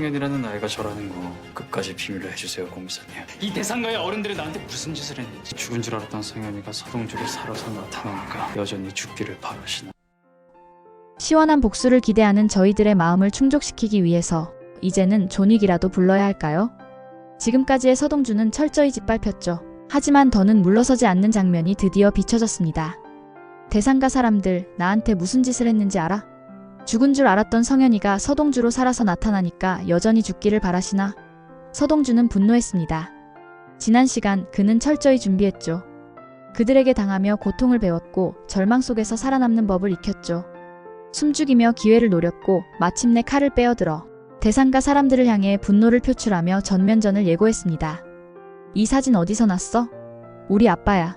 성현이라는 아이가 저라는 거 끝까지 비밀로 해주세요 공비서님 이 대상가의 어른들이 나한테 무슨 짓을 했는지 죽은 줄 알았던 성현이가 서동주를 살아서 나타나니까 여전히 죽기를 바라시나 시원한 복수를 기대하는 저희들의 마음을 충족시키기 위해서 이제는 존윅이라도 불러야 할까요? 지금까지의 서동주는 철저히 짓밟혔죠. 하지만 더는 물러서지 않는 장면이 드디어 비춰졌습니다. 대상가 사람들 나한테 무슨 짓을 했는지 알아? 죽은 줄 알았던 성현이가 서동주로 살아서 나타나니까 여전히 죽기를 바라시나? 서동주는 분노했습니다. 지난 시간 그는 철저히 준비했죠. 그들에게 당하며 고통을 배웠고 절망 속에서 살아남는 법을 익혔죠. 숨죽이며 기회를 노렸고 마침내 칼을 빼어들어 대상가 사람들을 향해 분노를 표출하며 전면전을 예고했습니다. 이 사진 어디서 났어? 우리 아빠야.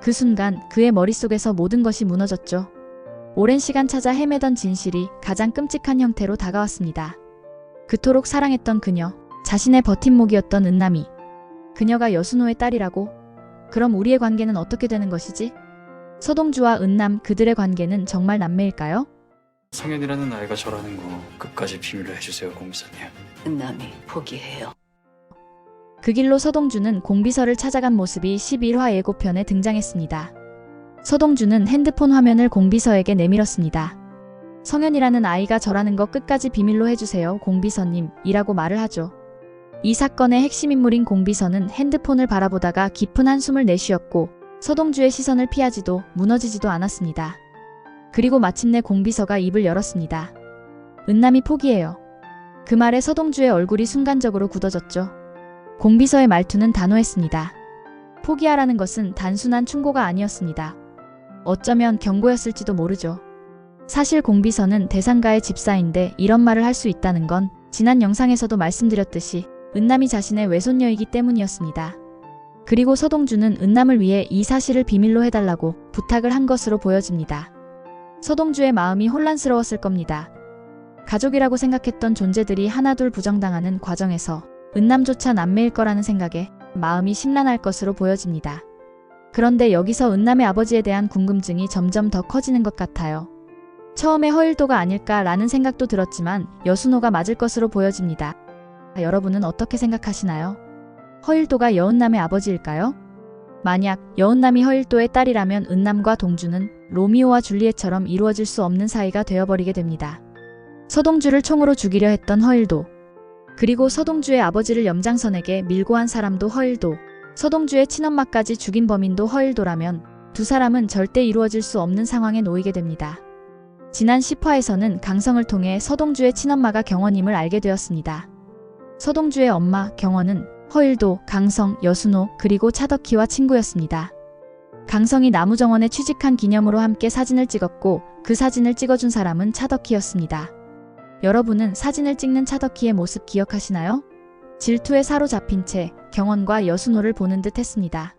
그 순간 그의 머릿속에서 모든 것이 무너졌죠. 오랜 시간 찾아 헤매던 진실이 가장 끔찍한 형태로 다가왔습니다. 그토록 사랑했던 그녀, 자신의 버팀목이었던 은남이. 그녀가 여순호의 딸이라고? 그럼 우리의 관계는 어떻게 되는 것이지? 서동주와 은남 그들의 관계는 정말 남매일까요? 성현이라는 아이가 저라는 거 끝까지 비밀로 해주세요 공비서님 은남이 포기해요. 그 길로 서동주는 공비서를 찾아간 모습이 11화 예고편에 등장했습니다. 서동주는 핸드폰 화면을 공비서에게 내밀었습니다. 성현이라는 아이가 저라는 거 끝까지 비밀로 해주세요 공비서님 이라고 말을 하죠. 이 사건의 핵심 인물인 공비서는 핸드폰을 바라보다가 깊은 한숨을 내쉬었고 서동주의 시선을 피하지도 무너지지도 않았습니다. 그리고 마침내 공비서가 입을 열었습니다. 은남이 포기해요. 그 말에 서동주의 얼굴이 순간적으로 굳어졌죠. 공비서의 말투는 단호했습니다. 포기하라는 것은 단순한 충고가 아니었습니다. 어쩌면 경고였을지도 모르죠. 사실 공비서는 대상가의 집사인데 이런 말을 할 수 있다는 건 지난 영상에서도 말씀드렸듯이 은남이 자신의 외손녀이기 때문이었습니다. 그리고 서동주는 은남을 위해 이 사실을 비밀로 해달라고 부탁을 한 것으로 보여집니다. 서동주의 마음이 혼란스러웠을 겁니다. 가족이라고 생각했던 존재들이 하나둘 부정당하는 과정에서 은남조차 남매일 거라는 생각에 마음이 심란할 것으로 보여집니다. 그런데 여기서 은남의 아버지에 대한 궁금증이 점점 더 커지는 것 같아요. 처음에 허일도가 아닐까라는 생각도 들었지만 여순호가 맞을 것으로 보여집니다. 여러분은 어떻게 생각하시나요? 허일도가 여은남의 아버지일까요? 만약 여은남이 허일도의 딸이라면 은남과 동주는 로미오와 줄리엣처럼 이루어질 수 없는 사이가 되어버리게 됩니다. 서동주를 총으로 죽이려 했던 허일도, 그리고 서동주의 아버지를 염장선에게 밀고 한 사람도 허일도, 서동주의 친엄마까지 죽인 범인도 허일도라면 두 사람은 절대 이루어질 수 없는 상황에 놓이게 됩니다. 지난 10화에서는 강성을 통해 서동주의 친엄마가 경원임을 알게 되었습니다. 서동주의 엄마 경원은 허일도, 강성, 여순호, 그리고 차덕희와 친구였습니다. 강성이 나무정원에 취직한 기념으로 함께 사진을 찍었고 그 사진을 찍어준 사람은 차덕희였습니다. 여러분은 사진을 찍는 차덕희의 모습 기억하시나요? 질투에 사로잡힌 채 경원과 여순호를 보는 듯 했습니다.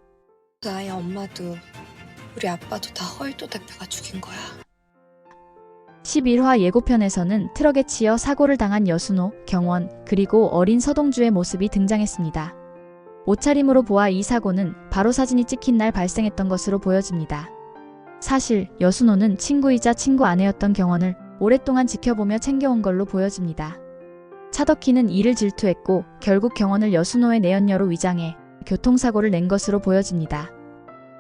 그 아이 엄마도 우리 아빠도 다 헐도 대표가 죽인 거야. 11화 예고편에서는 트럭에 치여 사고를 당한 여순호, 경원, 그리고 어린 서동주의 모습이 등장했습니다. 옷차림으로 보아 이 사고는 바로 사진이 찍힌 날 발생했던 것으로 보여집니다. 사실 여순호는 친구이자 친구 아내였던 경원을 오랫동안 지켜보며 챙겨온 걸로 보여집니다. 차덕희는 이를 질투했고 결국 경원을 여순호의 내연녀로 위장해 교통사고를 낸 것으로 보여집니다.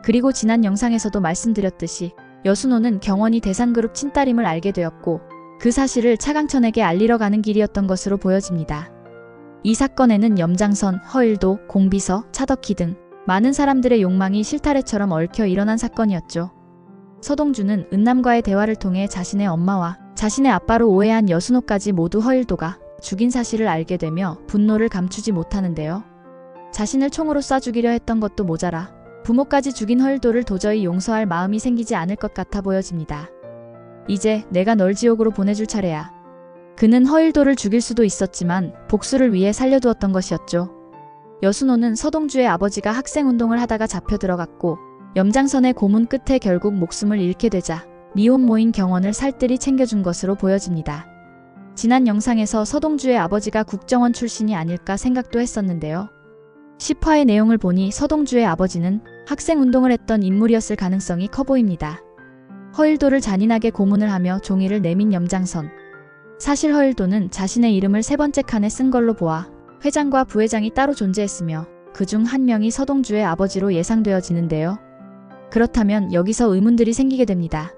그리고 지난 영상에서도 말씀드렸듯이 여순호는 경원이 대상그룹 친딸임을 알게 되었고 그 사실을 차강천에게 알리러 가는 길이었던 것으로 보여집니다. 이 사건에는 염장선, 허일도, 공비서, 차덕희 등 많은 사람들의 욕망이 실타래처럼 얽혀 일어난 사건이었죠. 서동주는 은남과의 대화를 통해 자신의 엄마와 자신의 아빠로 오해한 여순호까지 모두 허일도가 죽인 사실을 알게 되며 분노를 감추지 못하는데요. 자신을 총으로 쏴 죽이려 했던 것도 모자라 부모까지 죽인 허일도를 도저히 용서할 마음이 생기지 않을 것 같아 보여집니다. 이제 내가 널 지옥으로 보내줄 차례야. 그는 허일도를 죽일 수도 있었지만 복수를 위해 살려두었던 것이었죠. 여순호는 서동주의 아버지가 학생운동을 하다가 잡혀 들어갔고 염장선의 고문 끝에 결국 목숨을 잃게 되자 미혼모인 경원을 살뜰히 챙겨준 것으로 보여집니다. 지난 영상에서 서동주의 아버지가 국정원 출신이 아닐까 생각도 했었는데요. 10화의 내용을 보니 서동주의 아버지는 학생운동을 했던 인물이었을 가능성이 커 보입니다. 허일도를 잔인하게 고문을 하며 종이를 내민 염장선. 사실 허일도는 자신의 이름을 세 번째 칸에 쓴 걸로 보아 회장과 부회장이 따로 존재했으며 그 중 한 명이 서동주의 아버지로 예상되어지는데요. 그렇다면 여기서 의문들이 생기게 됩니다.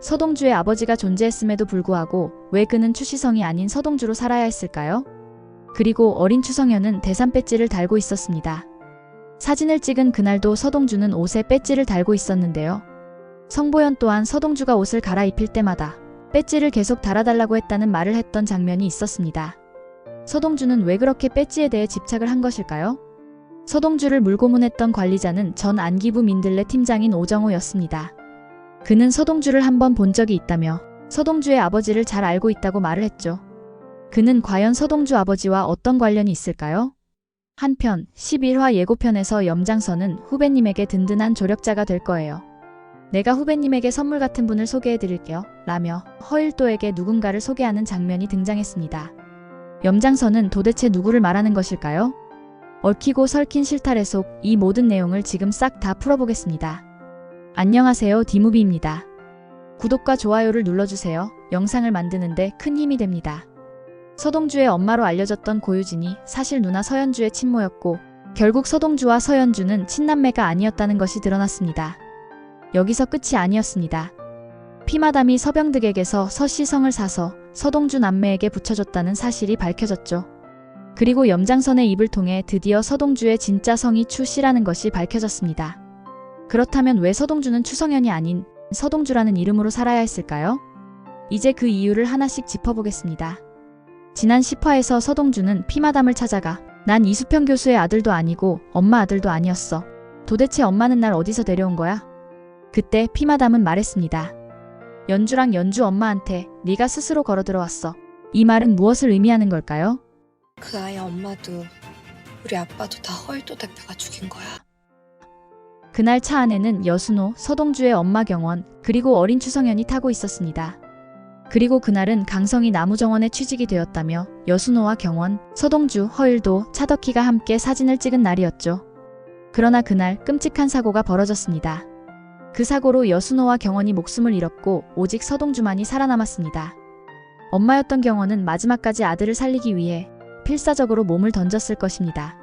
서동주의 아버지가 존재했음에도 불구하고 왜 그는 추시성이 아닌 서동주로 살아야 했을까요? 그리고 어린 추성현은 대산 배지를 달고 있었습니다. 사진을 찍은 그날도 서동주는 옷에 배지를 달고 있었는데요. 성보연 또한 서동주가 옷을 갈아입힐 때마다 배지를 계속 달아달라고 했다는 말을 했던 장면이 있었습니다. 서동주는 왜 그렇게 배지에 대해 집착을 한 것일까요? 서동주를 물고문했던 관리자는 전 안기부 민들레 팀장인 오정호였습니다. 그는 서동주를 한번 본 적이 있다며 서동주의 아버지를 잘 알고 있다고 말을 했죠. 그는 과연 서동주 아버지와 어떤 관련이 있을까요? 한편 11화 예고편에서 염장선은 후배님에게 든든한 조력자가 될 거예요. 내가 후배님에게 선물 같은 분을 소개해 드릴게요. 라며 허일도에게 누군가를 소개하는 장면이 등장했습니다. 염장선은 도대체 누구를 말하는 것일까요? 얽히고 설킨 실타래 속 이 모든 내용을 지금 싹 다 풀어보겠습니다. 안녕하세요. 디무비입니다. 구독과 좋아요를 눌러주세요. 영상을 만드는데 큰 힘이 됩니다. 서동주의 엄마로 알려졌던 고유진이 사실 누나 서연주의 친모였고 결국 서동주와 서연주는 친남매가 아니었다는 것이 드러났습니다. 여기서 끝이 아니었습니다. 피마담이 서병득에게서 서시성을 사서 서동주 남매에게 붙여줬다는 사실이 밝혀졌죠. 그리고 염장선의 입을 통해 드디어 서동주의 진짜 성이 추씨라는 것이 밝혀졌습니다. 그렇다면 왜 서동주는 추성현이 아닌 서동주라는 이름으로 살아야 했을까요? 이제 그 이유를 하나씩 짚어보겠습니다. 지난 10화에서 서동주는 피마담을 찾아가 난 이수평 교수의 아들도 아니고 엄마 아들도 아니었어. 도대체 엄마는 날 어디서 데려온 거야? 그때 피마담은 말했습니다. 연주랑 연주 엄마한테 네가 스스로 걸어 들어왔어. 이 말은 무엇을 의미하는 걸까요? 그 아이 엄마도 우리 아빠도 다 허일도 대표가 죽인 거야. 그날 차 안에는 여순호, 서동주의 엄마 경원, 그리고 어린 추성현이 타고 있었습니다. 그리고 그날은 강성이 나무정원에 취직이 되었다며 여순호와 경원, 서동주, 허일도, 차덕희가 함께 사진을 찍은 날이었죠. 그러나 그날 끔찍한 사고가 벌어졌습니다. 그 사고로 여순호와 경원이 목숨을 잃었고 오직 서동주만이 살아남았습니다. 엄마였던 경원은 마지막까지 아들을 살리기 위해 필사적으로 몸을 던졌을 것입니다.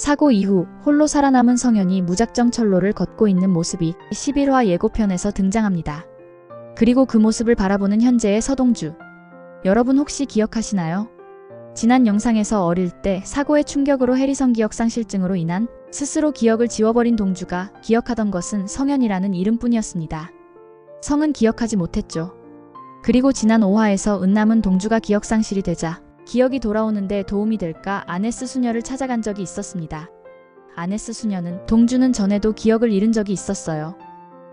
사고 이후 홀로 살아남은 성현이 무작정 철로를 걷고 있는 모습이 11화 예고편에서 등장합니다. 그리고 그 모습을 바라보는 현재의 서동주. 여러분 혹시 기억하시나요? 지난 영상에서 어릴 때 사고의 충격으로 해리성 기억 상실증으로 인한 스스로 기억을 지워버린 동주가 기억하던 것은 성현이라는 이름뿐이었습니다. 성은 기억하지 못했죠. 그리고 지난 5화에서 은남은 동주가 기억 상실이 되자 기억이 돌아오는데 도움이 될까 아네스 수녀를 찾아간 적이 있었습니다. 아네스 수녀는 동주는 전에도 기억을 잃은 적이 있었어요.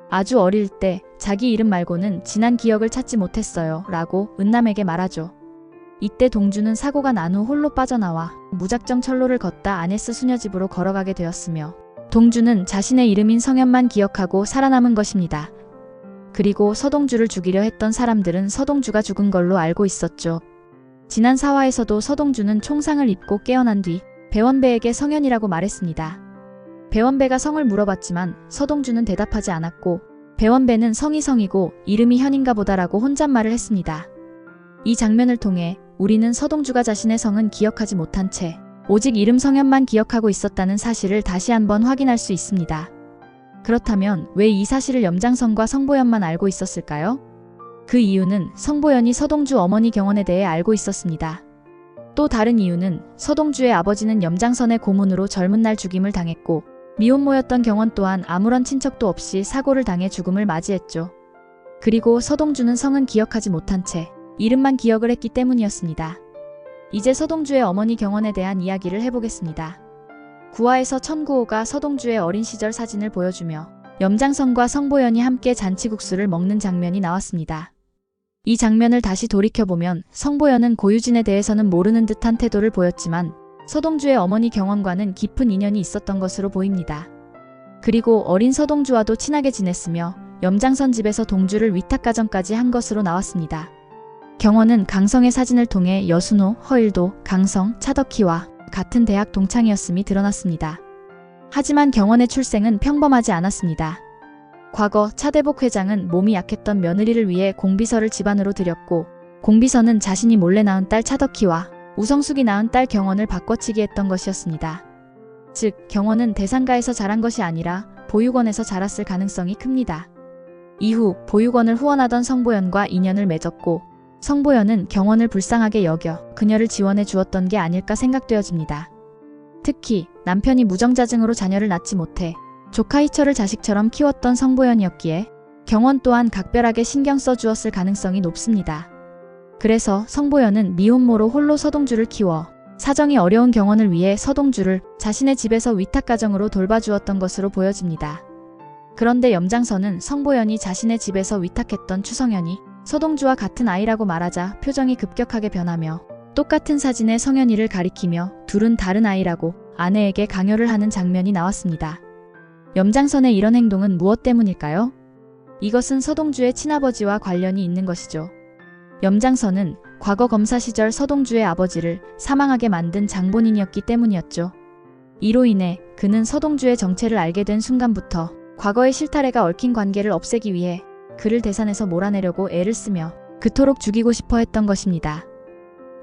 아주 어릴 때 자기 이름 말고는 지난 기억을 찾지 못했어요. 라고 은남에게 말하죠. 이때 동주는 사고가 난 후 홀로 빠져나와 무작정 철로를 걷다 아네스 수녀 집으로 걸어가게 되었으며 동주는 자신의 이름인 성현만 기억하고 살아남은 것입니다. 그리고 서동주를 죽이려 했던 사람들은 서동주가 죽은 걸로 알고 있었죠. 지난 사화에서도 서동주는 총상을 입고 깨어난 뒤 배원배에게 성현이라고 말했습니다. 배원배가 성을 물어봤지만 서동주는 대답하지 않았고 배원배는 성이 성이고 이름이 현인가 보다라고 혼잣말을 했습니다. 이 장면을 통해 우리는 서동주가 자신의 성은 기억하지 못한 채 오직 이름 성현만 기억하고 있었다는 사실을 다시 한번 확인할 수 있습니다. 그렇다면 왜 이 사실을 염장선과 성보연만 알고 있었을까요? 그 이유는 성보연이 서동주 어머니 경원에 대해 알고 있었습니다. 또 다른 이유는 서동주의 아버지는 염장선의 고문으로 젊은 날 죽임을 당했고 미혼모였던 경원 또한 아무런 친척도 없이 사고를 당해 죽음을 맞이했죠. 그리고 서동주는 성은 기억하지 못한 채 이름만 기억을 했기 때문이었습니다. 이제 서동주의 어머니 경원에 대한 이야기를 해보겠습니다. 구화에서 천구호가 서동주의 어린 시절 사진을 보여주며 염장선과 성보연이 함께 잔치국수를 먹는 장면이 나왔습니다. 이 장면을 다시 돌이켜보면 성보연은 고유진에 대해서는 모르는 듯한 태도를 보였지만 서동주의 어머니 경원과는 깊은 인연이 있었던 것으로 보입니다. 그리고 어린 서동주와도 친하게 지냈으며 염장선 집에서 동주를 위탁가정까지 한 것으로 나왔습니다. 경원은 강성의 사진을 통해 여순호, 허일도, 강성, 차덕희와 같은 대학 동창이었음이 드러났습니다. 하지만 경원의 출생은 평범하지 않았습니다. 과거 차대복 회장은 몸이 약했던 며느리를 위해 공비서를 집안으로 들였고 공비서는 자신이 몰래 낳은 딸 차덕희와 우성숙이 낳은 딸 경원을 바꿔치기 했던 것이었습니다. 즉, 경원은 대상가에서 자란 것이 아니라 보육원에서 자랐을 가능성이 큽니다. 이후 보육원을 후원하던 성보연과 인연을 맺었고 성보연은 경원을 불쌍하게 여겨 그녀를 지원해 주었던 게 아닐까 생각되어집니다. 특히 남편이 무정자증으로 자녀를 낳지 못해 조카 희철을 자식처럼 키웠던 성보연이었기에 경원 또한 각별하게 신경 써 주었을 가능성이 높습니다. 그래서 성보연은 미혼모로 홀로 서동주를 키워 사정이 어려운 경원을 위해 서동주를 자신의 집에서 위탁가정으로 돌봐주었던 것으로 보여집니다. 그런데 염장선은 성보연이 자신의 집에서 위탁했던 추성현이 서동주와 같은 아이라고 말하자 표정이 급격하게 변하며 똑같은 사진의 성현이를 가리키며 둘은 다른 아이라고 아내에게 강요를 하는 장면이 나왔습니다. 염장선의 이런 행동은 무엇 때문일까요? 이것은 서동주의 친아버지와 관련이 있는 것이죠. 염장선은 과거 검사 시절 서동주의 아버지를 사망하게 만든 장본인이었기 때문이었죠. 이로 인해 그는 서동주의 정체를 알게 된 순간부터 과거의 실타래가 얽힌 관계를 없애기 위해 그를 대산에서 몰아내려고 애를 쓰며 그토록 죽이고 싶어 했던 것입니다.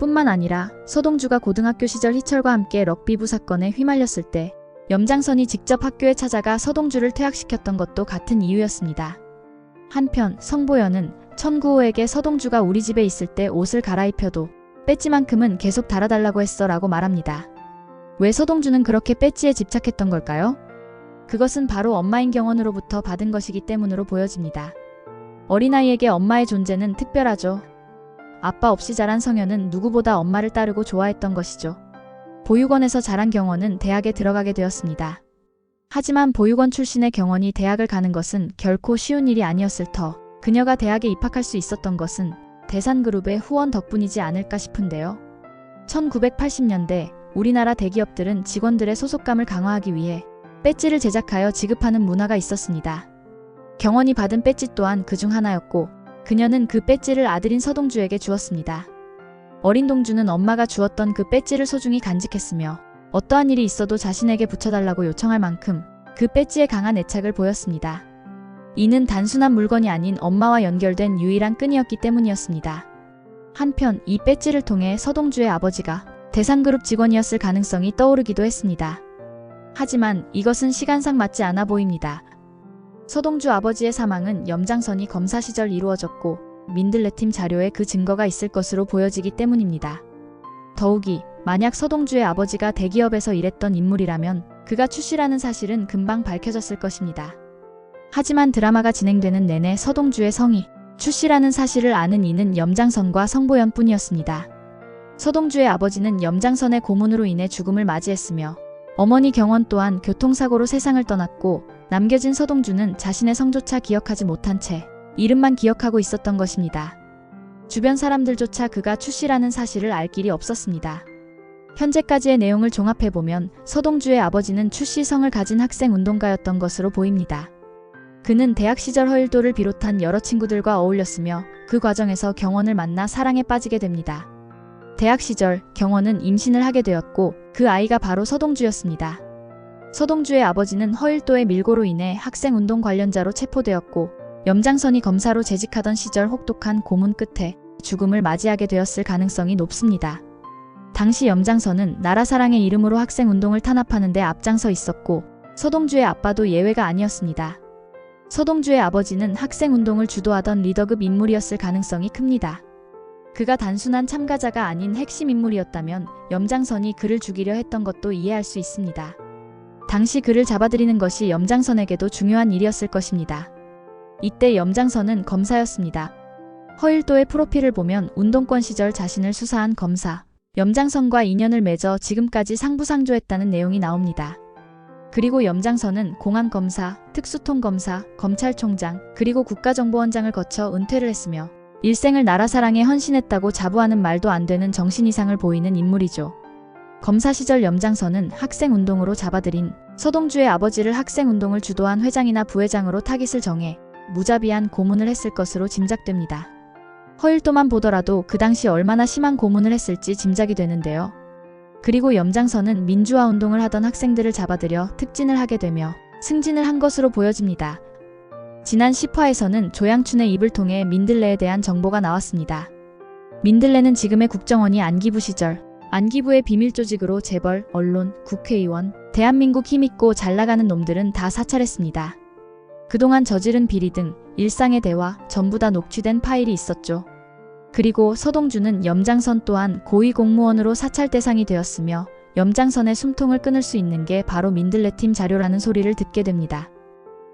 뿐만 아니라 서동주가 고등학교 시절 희철과 함께 럭비부 사건에 휘말렸을 때 염장선이 직접 학교에 찾아가 서동주를 퇴학시켰던 것도 같은 이유였습니다. 한편 성보연은 천구호에게 서동주가 우리 집에 있을 때 옷을 갈아입혀도 배지만큼은 계속 달아달라고 했어 라고 말합니다. 왜 서동주는 그렇게 배지에 집착했던 걸까요? 그것은 바로 엄마인 경원으로부터 받은 것이기 때문으로 보여집니다. 어린아이에게 엄마의 존재는 특별하죠. 아빠 없이 자란 성현은 누구보다 엄마를 따르고 좋아했던 것이죠. 보육원에서 자란 경원은 대학에 들어가게 되었습니다. 하지만 보육원 출신의 경원이 대학을 가는 것은 결코 쉬운 일이 아니었을 터 그녀가 대학에 입학할 수 있었던 것은 대산그룹의 후원 덕분이지 않을까 싶은데요. 1980년대 우리나라 대기업들은 직원들의 소속감을 강화하기 위해 배지를 제작하여 지급하는 문화가 있었습니다. 경원이 받은 배지 또한 그 중 하나였고 그녀는 그 배지를 아들인 서동주에게 주었습니다. 어린 동주는 엄마가 주었던 그 배지를 소중히 간직했으며 어떠한 일이 있어도 자신에게 붙여달라고 요청할 만큼 그 배지에 강한 애착을 보였습니다. 이는 단순한 물건이 아닌 엄마와 연결된 유일한 끈이었기 때문이었습니다. 한편 이 배지를 통해 서동주의 아버지가 대상그룹 직원이었을 가능성이 떠오르기도 했습니다. 하지만 이것은 시간상 맞지 않아 보입니다. 서동주 아버지의 사망은 염장선이 검사 시절 이루어졌고 민들레팀 자료에 그 증거가 있을 것으로 보여지기 때문입니다. 더욱이 만약 서동주의 아버지가 대기업에서 일했던 인물이라면 그가 추씨라는 사실은 금방 밝혀졌을 것입니다. 하지만 드라마가 진행되는 내내 서동주의 성이 추씨라는 사실을 아는 이는 염장선과 성보연 뿐이었습니다. 서동주의 아버지는 염장선의 고문으로 인해 죽음을 맞이했으며 어머니 경원 또한 교통사고로 세상을 떠났고 남겨진 서동주는 자신의 성조차 기억하지 못한 채 이름만 기억하고 있었던 것입니다. 주변 사람들조차 그가 추씨라는 사실을 알 길이 없었습니다. 현재까지의 내용을 종합해보면 서동주의 아버지는 추씨 성을 가진 학생 운동가였던 것으로 보입니다. 그는 대학 시절 허일도를 비롯한 여러 친구들과 어울렸으며 그 과정에서 경원을 만나 사랑에 빠지게 됩니다. 대학 시절 경원은 임신을 하게 되었고 그 아이가 바로 서동주였습니다. 서동주의 아버지는 허일도의 밀고로 인해 학생 운동 관련자로 체포되었고 염장선이 검사로 재직하던 시절 혹독한 고문 끝에 죽음을 맞이하게 되었을 가능성이 높습니다. 당시 염장선은 나라사랑의 이름으로 학생운동을 탄압하는 데 앞장서 있었고 서동주의 아빠도 예외가 아니었습니다. 서동주의 아버지는 학생운동을 주도하던 리더급 인물이었을 가능성이 큽니다. 그가 단순한 참가자가 아닌 핵심 인물이었다면 염장선이 그를 죽이려 했던 것도 이해할 수 있습니다. 당시 그를 잡아들이는 것이 염장선에게도 중요한 일이었을 것입니다. 이때 염장선은 검사였습니다. 허일도의 프로필을 보면 운동권 시절 자신을 수사한 검사, 염장선과 인연을 맺어 지금까지 상부상조했다는 내용이 나옵니다. 그리고 염장선은 공안검사, 특수통검사, 검찰총장, 그리고 국가정보원장을 거쳐 은퇴를 했으며 일생을 나라 사랑에 헌신했다고 자부하는 말도 안 되는 정신 이상을 보이는 인물이죠. 검사 시절 염장선은 학생운동으로 잡아들인 서동주의 아버지를 학생운동을 주도한 회장이나 부회장으로 타깃을 정해 무자비한 고문을 했을 것으로 짐작됩니다. 허일도만 보더라도 그 당시 얼마나 심한 고문을 했을지 짐작이 되는데요. 그리고 염장선은 민주화 운동을 하던 학생들을 잡아들여 특진을 하게 되며 승진을 한 것으로 보여집니다. 지난 10화에서는 조양춘의 입을 통해 민들레에 대한 정보가 나왔습니다. 민들레는 지금의 국정원이 안기부 시절 안기부의 비밀 조직으로 재벌, 언론, 국회의원, 대한민국 힘있고 잘 나가는 놈들은 다 사찰했습니다. 그동안 저지른 비리 등 일상의 대화 전부 다 녹취된 파일이 있었죠. 그리고 서동주는 염장선 또한 고위 공무원으로 사찰 대상이 되었으며 염장선의 숨통을 끊을 수 있는 게 바로 민들레 팀 자료라는 소리를 듣게 됩니다.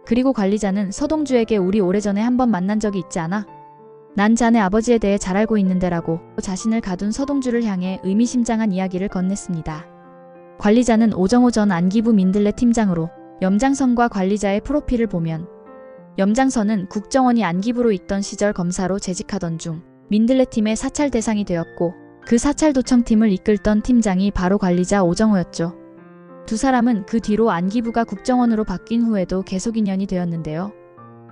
그리고 관리자는 서동주에게 우리 오래전에 한 번 만난 적이 있지 않아? 난 자네 아버지에 대해 잘 알고 있는데라고 자신을 가둔 서동주를 향해 의미심장한 이야기를 건넸습니다. 관리자는 오정호 전 안기부 민들레 팀장으로 염장선과 관리자의 프로필을 보면 염장선은 국정원이 안기부로 있던 시절 검사로 재직하던 중 민들레 팀의 사찰 대상이 되었고 그 사찰 도청팀을 이끌던 팀장이 바로 관리자 오정호였죠. 두 사람은 그 뒤로 안기부가 국정원으로 바뀐 후에도 계속 인연이 되었는데요.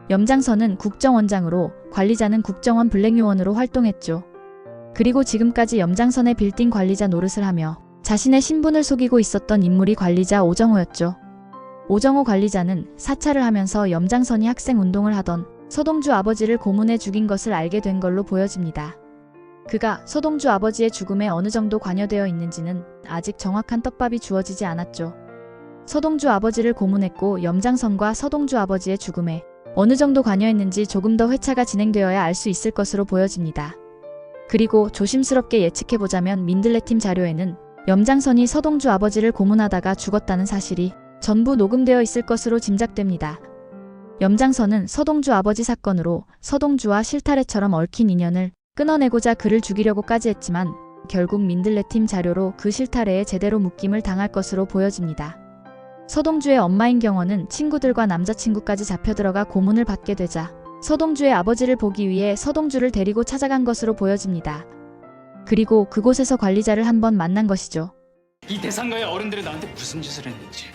염장선은 국정원장으로 관리자는 국정원 블랙요원으로 활동했죠. 그리고 지금까지 염장선의 빌딩 관리자 노릇을 하며 자신의 신분을 속이고 있었던 인물이 관리자 오정호였죠. 오정호 관리자는 사찰을 하면서 염장선이 학생 운동을 하던 서동주 아버지를 고문해 죽인 것을 알게 된 걸로 보여집니다. 그가 서동주 아버지의 죽음에 어느 정도 관여되어 있는지는 아직 정확한 떡밥이 주어지지 않았죠. 서동주 아버지를 고문했고 염장선과 서동주 아버지의 죽음에 어느 정도 관여했는지 조금 더 회차가 진행되어야 알 수 있을 것으로 보여집니다. 그리고 조심스럽게 예측해보자면 민들레 팀 자료에는 염장선이 서동주 아버지를 고문하다가 죽었다는 사실이 전부 녹음되어 있을 것으로 짐작됩니다. 염장선은 서동주 아버지 사건으로 서동주와 실타래처럼 얽힌 인연을 끊어내고자 그를 죽이려고까지 했지만 결국 민들레 팀 자료로 그 실타래에 제대로 묶임을 당할 것으로 보여집니다. 서동주의 엄마인 경원은 친구들과 남자친구까지 잡혀들어가 고문을 받게 되자 서동주의 아버지를 보기 위해 서동주를 데리고 찾아간 것으로 보여집니다. 그리고 그곳에서 관리자를 한번 만난 것이죠. 이 대상가의 어른들이 나한테 무슨 짓을 했는지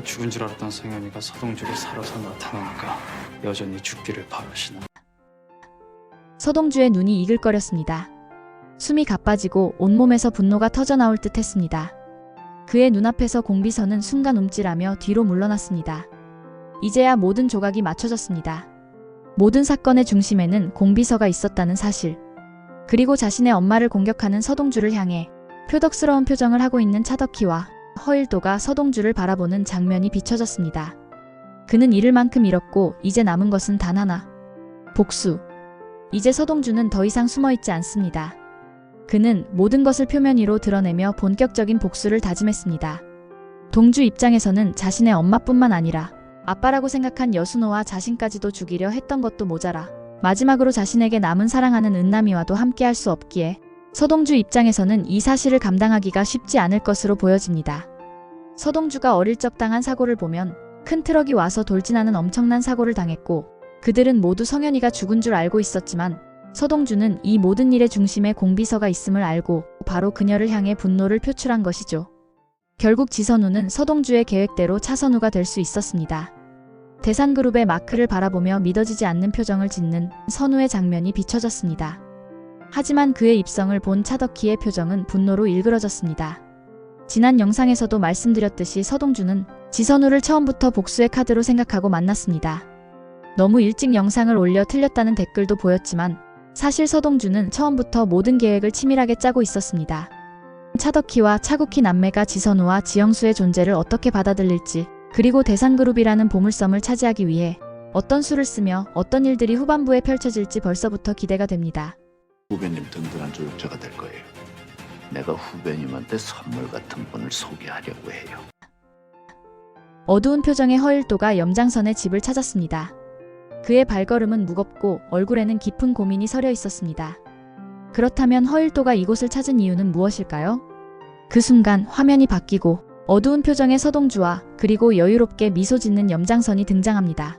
죽은 줄 알았던 성현이가 서동주를 살아서 나타나니까 여전히 죽기를 바라시나 서동주의 눈이 이글거렸습니다. 숨이 가빠지고 온몸에서 분노가 터져나올 듯 했습니다. 그의 눈앞에서 공비서는 순간 움찔하며 뒤로 물러났습니다. 이제야 모든 조각이 맞춰졌습니다. 모든 사건의 중심에는 공비서가 있었다는 사실. 그리고 자신의 엄마를 공격하는 서동주를 향해 표덕스러운 표정을 하고 있는 차덕희와 허일도가 서동주를 바라보는 장면이 비춰졌습니다. 그는 잃을 만큼 잃었고 이제 남은 것은 단 하나. 복수. 이제 서동주는 더 이상 숨어 있지 않습니다. 그는 모든 것을 표면 위로 드러내며 본격적인 복수를 다짐했습니다. 동주 입장에서는 자신의 엄마뿐만 아니라 아빠라고 생각한 여순호와 자신까지도 죽이려 했던 것도 모자라 마지막으로 자신에게 남은 사랑하는 은남이와도 함께할 수 없기에 서동주 입장에서는 이 사실을 감당하기가 쉽지 않을 것으로 보여집니다. 서동주가 어릴 적 당한 사고를 보면 큰 트럭이 와서 돌진하는 엄청난 사고를 당했고 그들은 모두 성현이가 죽은 줄 알고 있었지만 서동주는 이 모든 일의 중심에 공비서가 있음을 알고 바로 그녀를 향해 분노를 표출한 것이죠. 결국 지선우는 서동주의 계획대로 차선우가 될 수 있었습니다. 대산그룹의 마크를 바라보며 믿어지지 않는 표정을 짓는 선우의 장면이 비춰졌습니다. 하지만 그의 입성을 본 차덕희의 표정은 분노로 일그러졌습니다. 지난 영상에서도 말씀드렸듯이 서동주는 지선우를 처음부터 복수의 카드로 생각하고 만났습니다. 너무 일찍 영상을 올려 틀렸다는 댓글도 보였지만 사실 서동주는 처음부터 모든 계획을 치밀하게 짜고 있었습니다. 차덕희와 차국희 남매가 지선우와 지영수의 존재를 어떻게 받아들일지 그리고 대산그룹이라는 보물섬을 차지하기 위해 어떤 수를 쓰며 어떤 일들이 후반부에 펼쳐질지 벌써부터 기대가 됩니다. 후배님 든든한 조력자가 될 거예요. 내가 후배님한테 선물 같은 분을 소개하려고 해요. 어두운 표정의 허일도가 염장선의 집을 찾았습니다. 그의 발걸음은 무겁고 얼굴에는 깊은 고민이 서려 있었습니다. 그렇다면 허일도가 이곳을 찾은 이유는 무엇일까요? 그 순간 화면이 바뀌고 어두운 표정의 서동주와 그리고 여유롭게 미소 짓는 염장선이 등장합니다.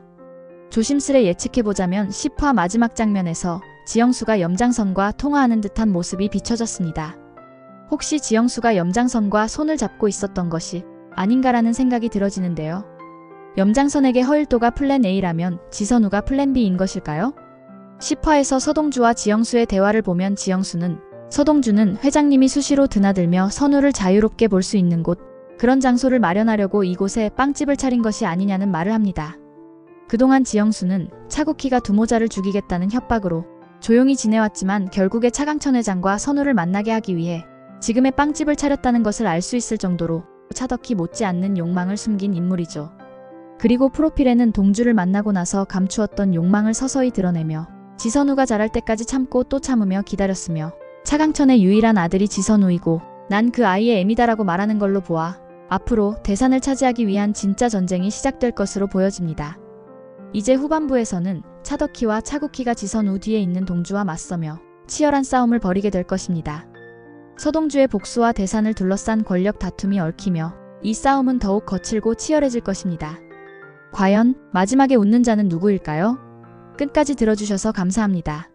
조심스레 예측해보자면 10화 마지막 장면에서 지영수가 염장선과 통화하는 듯한 모습이 비춰졌습니다. 혹시 지영수가 염장선과 손을 잡고 있었던 것이 아닌가라는 생각이 들어지는데요. 염장선에게 허일도가 플랜 A라면 지선우가 플랜 B인 것일까요? 10화에서 서동주와 지영수의 대화를 보면 지영수는 서동주는 회장님이 수시로 드나들며 선우를 자유롭게 볼 수 있는 곳, 그런 장소를 마련하려고 이곳에 빵집을 차린 것이 아니냐는 말을 합니다. 그동안 지영수는 차국희가 두모자를 죽이겠다는 협박으로 조용히 지내왔지만 결국에 차강천 회장과 선우를 만나게 하기 위해 지금의 빵집을 차렸다는 것을 알 수 있을 정도로 차덕히 못지않는 욕망을 숨긴 인물이죠. 그리고 프로필에는 동주를 만나고 나서 감추었던 욕망을 서서히 드러내며 지선우가 자랄 때까지 참고 또 참으며 기다렸으며 차강천의 유일한 아들이 지선우이고 난 그 아이의 애미다라고 말하는 걸로 보아 앞으로 대산을 차지하기 위한 진짜 전쟁이 시작될 것으로 보여집니다. 이제 후반부에서는 차덕희와 차국희가 지선 우 뒤에 있는 동주와 맞서며 치열한 싸움을 벌이게 될 것입니다. 서동주의 복수와 대산을 둘러싼 권력 다툼이 얽히며 이 싸움은 더욱 거칠고 치열해질 것입니다. 과연 마지막에 웃는 자는 누구일까요? 끝까지 들어주셔서 감사합니다.